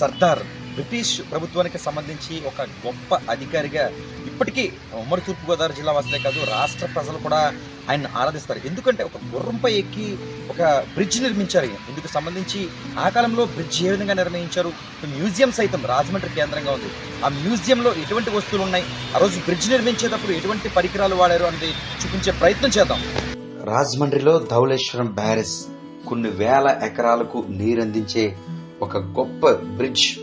Sardar British ప్రభుత్వానికి సంబంధించి ఒక గొప్ప అధికారిగా ఇప్పటికీ ఉమ్మడి తూర్పుగోదావరి జిల్లా వాసులే కాదు రాష్ట్ర ప్రజలు కూడా ఆయన ఆరాధిస్తారు. ఎందుకంటే ఒక గుర్రంపై ఎక్కి ఒక బ్రిడ్జ్ నిర్మించారు ఇందుకు సంబంధించి ఆ కాలంలో బ్రిడ్జ్ ఏ విధంగా నిర్మించారు మ్యూజియం సైతం రాజమండ్రి కేంద్రంగా ఉంది. ఆ మ్యూజియంలో ఎటువంటి వస్తువులు ఉన్నాయి ఆ రోజు బ్రిడ్జ్ నిర్మించేటప్పుడు ఎటువంటి పరికరాలు వాడారు అనేది చూపించే ప్రయత్నం చేద్దాం. రాజమండ్రిలో ధవళేశ్వరం బ్యారెస్ కొన్ని వేల ఎకరాలకు నీరందించే ఒక గొప్ప బ్రిడ్జ్.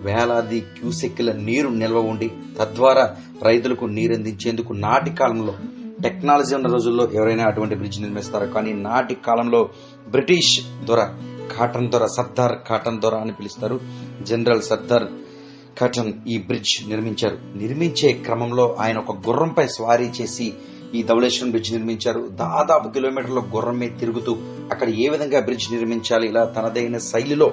వేలాది క్యూసెక్కుల నీరు నిల్వ ఉండి తద్వారా రైతులకు నీరందించేందుకు నాటి కాలంలో టెక్నాలజీ ఉన్న రోజుల్లో ఎవరైనా అటువంటి బ్రిడ్జ్ నిర్మిస్తారు కానీ నాటి కాలంలో బ్రిటిష్ దొర కాటన్ దొర సర్దార్ కాటన్ దొర అని పిలుస్తారు. జనరల్ సర్దార్ కాటన్ ఈ బ్రిడ్జ్ నిర్మించారు. నిర్మించే క్రమంలో ఆయన ఒక గుర్రంపై స్వారీ చేసి ఈ ధవళేశ్వరం బ్రిడ్జ్ నిర్మించారు. దాదాపు కిలోమీటర్ల గుర్రం మీద తిరుగుతూ అక్కడ ఏ విధంగా బ్రిడ్జ్ నిర్మించాలి ఇలా తనదైన శైలిలో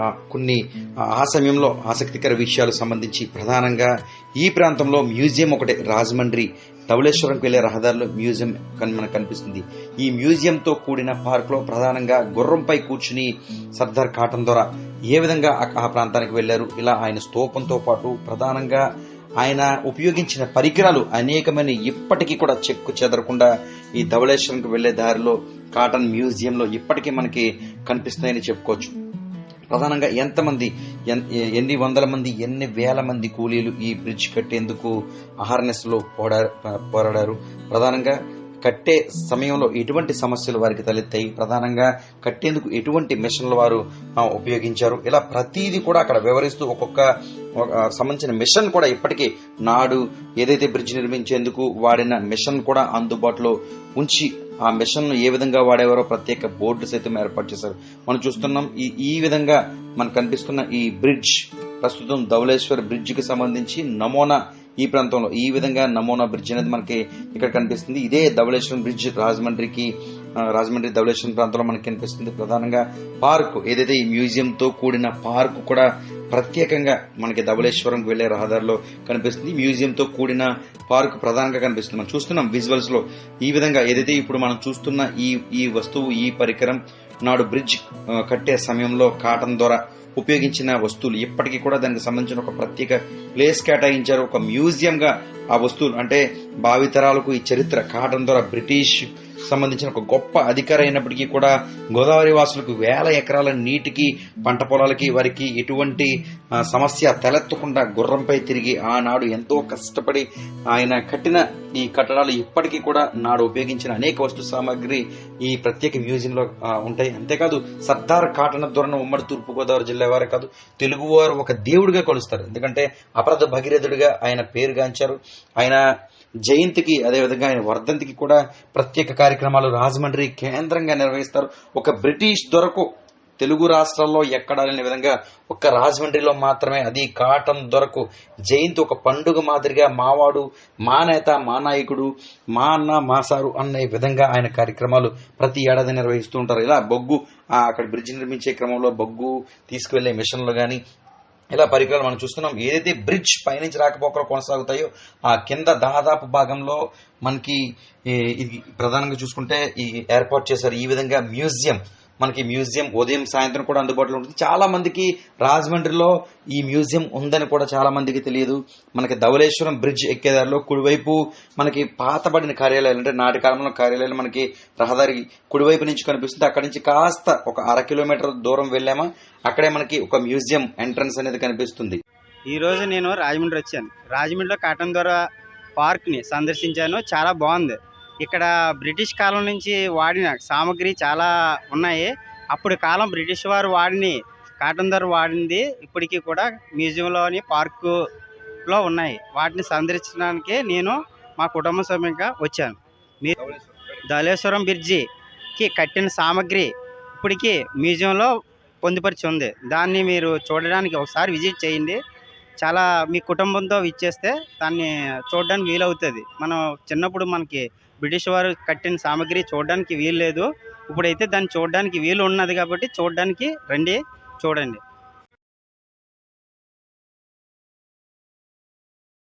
కొన్ని ఆ, సమయంలో ఆసక్తికర విషయాలు సంబంధించి ప్రధానంగా ఈ ప్రాంతంలో మ్యూజియం ఒకటి రాజమండ్రి. ధవళేశ్వరంకి వెళ్ళే రహదారిలో మ్యూజియం కన్- మనకు కనిపిస్తుంది. ఈ మ్యూజియంతో కూడిన పార్క్లో ప్రధానంగా గుర్రంపై కూర్చుని సర్దార్ కాటన్ ద్వారా ఏ విధంగా ఆ- ఆ ప్రాంతానికి వెళ్ళారు ఇలా ఆయన స్తూపంతో పాటు ప్రధానంగా ఆయన ఉపయోగించిన పరికరాలు అనేకమైన ఇప్పటికీ కూడా చెక్కు చెదరకుండా ఈ ధవళేశ్వరంకి వెళ్ళే దారిలో కాటన్ మ్యూజియంలో ఇప్పటికీ మనకి కనిపిస్తున్నాయని చెప్పుకోవచ్చు. ప్రధానంగా ఎంతమంది ఎన్- ఎన్ని వందల మంది ఎన్ని వేల మంది కూలీలు ఈ బ్రిడ్జ్ కట్టేందుకు అహర్నెస్లో పోడా పోరాడారు. ప్రధానంగా కట్టే సమయంలో ఎటువంటి సమస్యలు వారికి తలెత్తాయి? ప్రధానంగా కట్టేందుకు ఎటువంటి మిషన్లు వారు ఉపయోగించారు? ఇలా ప్రతిదీ కూడా అక్కడ వివరిస్తూ ఒక్కొక్క సంబంధించిన మిషన్ కూడా ఇప్పటికీ నాడు ఏదైతే బ్రిడ్జ్ నిర్మించేందుకు వాడిన మిషన్ కూడా అందుబాటులో ఉంచి ఆ మిషన్ ఏ విధంగా వాడేవారో ప్రత్యేక బోర్డు సైతం ఏర్పాటు చేశారు. మనం చూస్తున్నాం ఈ ఈ విధంగా మనకు కనిపిస్తున్న ఈ బ్రిడ్జ్ ప్రస్తుతం ధవళేశ్వర్ బ్రిడ్జ్కి సంబంధించి నమోనా ఈ ప్రాంతంలో ఈ విధంగా నమోనా బ్రిడ్జ్ అనేది మనకి ఇక్కడ కనిపిస్తుంది. ఇదే ధవళేశ్వరం బ్రిడ్జ్ రాజమండ్రికి రాజమండ్రి ధవళేశ్వరం ప్రాంతంలో మనకి కనిపిస్తుంది. ప్రధానంగా పార్క్ ఏదైతే ఈ మ్యూజియంతో కూడిన పార్క్ కూడా ప్రత్యేకంగా మనకి ధవళేశ్వరం వెళ్ళే రహదారిలో కనిపిస్తుంది. మ్యూజియంతో కూడిన పార్క్ ప్రధానంగా కనిపిస్తుంది. మనం చూస్తున్నాం విజువల్స్లో ఈ విధంగా ఏదైతే ఇప్పుడు మనం చూస్తున్న ఈ ఈ వస్తువు ఈ పరికరం నాడు బ్రిడ్జ్ కట్టే సమయంలో కాటన్ ద్వారా ఉపయోగించిన వస్తువులు. ఇప్పటికీ కూడా దానికి సంబంధించిన ఒక ప్రత్యేక ప్లేస్ కేటాయించారు. ఒక మ్యూజియంగా ఆ వస్తువులు అంటే భావితరాలకు ఈ చరిత్ర కాటన్ ద్వారా బ్రిటిష్ సంబంధించిన ఒక గొప్ప అధికారి అయినప్పటికీ కూడా గోదావరి వాసులకు వేల ఎకరాల నీటికి పంట పొలాలకి వారికి ఎటువంటి సమస్య తలెత్తకుండా గుర్రంపై తిరిగి ఆనాడు ఎంతో కష్టపడి ఆయన కట్టిన ఈ కట్టడాలు ఇప్పటికీ కూడా నాడు ఉపయోగించిన అనేక వస్తు సామాగ్రి ఈ ప్రత్యేక మ్యూజియంలో ఉంటాయి. అంతేకాదు సర్దార్ కాటన దొరను ఉమ్మడి తూర్పుగోదావరి జిల్లా వారే కాదు తెలుగువారు ఒక దేవుడిగా కొలుస్తారు. ఎందుకంటే అపరాధ భగీరథుడిగా ఆయన పేరుగాంచారు ఆయన జయంతికి అదేవిధంగా ఆయన వర్ధంతికి కూడా ప్రత్యేక కార్యక్రమాలు రాజమండ్రి కేంద్రంగా నిర్వహిస్తారు. ఒక బ్రిటిష్ దొరకు తెలుగు రాష్ట్రాల్లో ఎక్కడ లేని విధంగా ఒక్క రాజమండ్రిలో మాత్రమే అది కాటం దొరకు. జయంతి ఒక పండుగ మాదిరిగా మావాడు మా నేత మా నాయకుడు మా అన్న మా సారు అనే విధంగా ఆయన కార్యక్రమాలు ప్రతి ఏడాది నిర్వహిస్తూ ఉంటారు. ఇలా బొగ్గు అక్కడ బ్రిడ్జ్ నిర్మించే క్రమంలో బొగ్గు తీసుకువెళ్ళే మిషన్లు కానీ ఇలా పరికరాలు మనం చూస్తున్నాం. ఏదైతే బ్రిడ్జ్ పైనుంచి రాకపోకలు కొనసాగుతాయో ఆ కింద దాదాపు భాగంలో మనకి ఇది ప్రధానంగా చూసుకుంటే ఈ ఏర్పాటు చేశారు. ఈ విధంగా మ్యూజియం మనకి మ్యూజియం ఉదయం సాయంత్రం కూడా అందుబాటులో ఉంటుంది. చాలా మందికి రాజమండ్రిలో ఈ మ్యూజియం ఉందని కూడా చాలా మందికి తెలియదు. మనకి ధవళేశ్వరం బ్రిడ్జ్ ఎక్కేదారిలో కుడివైపు మనకి పాతబడిన కార్యాలయాలు అంటే నాటి కాలంలో కార్యాలయాలు మనకి రహదారి కుడివైపు నుంచి కనిపిస్తుంది. అక్కడి నుంచి కాస్త ఒక అర కిలోమీటర్ దూరం వెళ్ళామా అక్కడే మనకి ఒక మ్యూజియం ఎంట్రన్స్ అనేది కనిపిస్తుంది. ఈ రోజు నేను రాజమండ్రి వచ్చాను. రాజమండ్రిలో కాటన్ ద్వారా పార్క్ని సందర్శించాను. చాలా బాగుంది. ఇక్కడ బ్రిటిష్ కాలం నుంచి వాడిన సామాగ్రి చాలా ఉన్నాయి. అప్పుడు కాలం బ్రిటిష్ వారు వాడిని కాటన్ ధర వాడింది. ఇప్పటికీ కూడా మ్యూజియంలోని పార్కులో ఉన్నాయి. వాటిని సందర్శించడానికి నేను మా కుటుంబ సభ్యంగా వచ్చాను. మీరు ధవళేశ్వరం బ్రిడ్జికి కట్టిన సామాగ్రి ఇప్పటికీ మ్యూజియంలో పొందుపరిచి ఉంది. దాన్ని మీరు చూడడానికి ఒకసారి విజిట్ చేయండి. చాలా మీ కుటుంబంతో ఇచ్చేస్తే దాన్ని చూడడానికి వీలవుతుంది. మనం చిన్నప్పుడు మనకి బ్రిటిష్ వారు కట్టిన సామాగ్రి చూడడానికి వీలు లేదు ఇప్పుడైతే దాన్ని చూడడానికి వీలు ఉన్నది కాబట్టి చూడడానికి రండి చూడండి.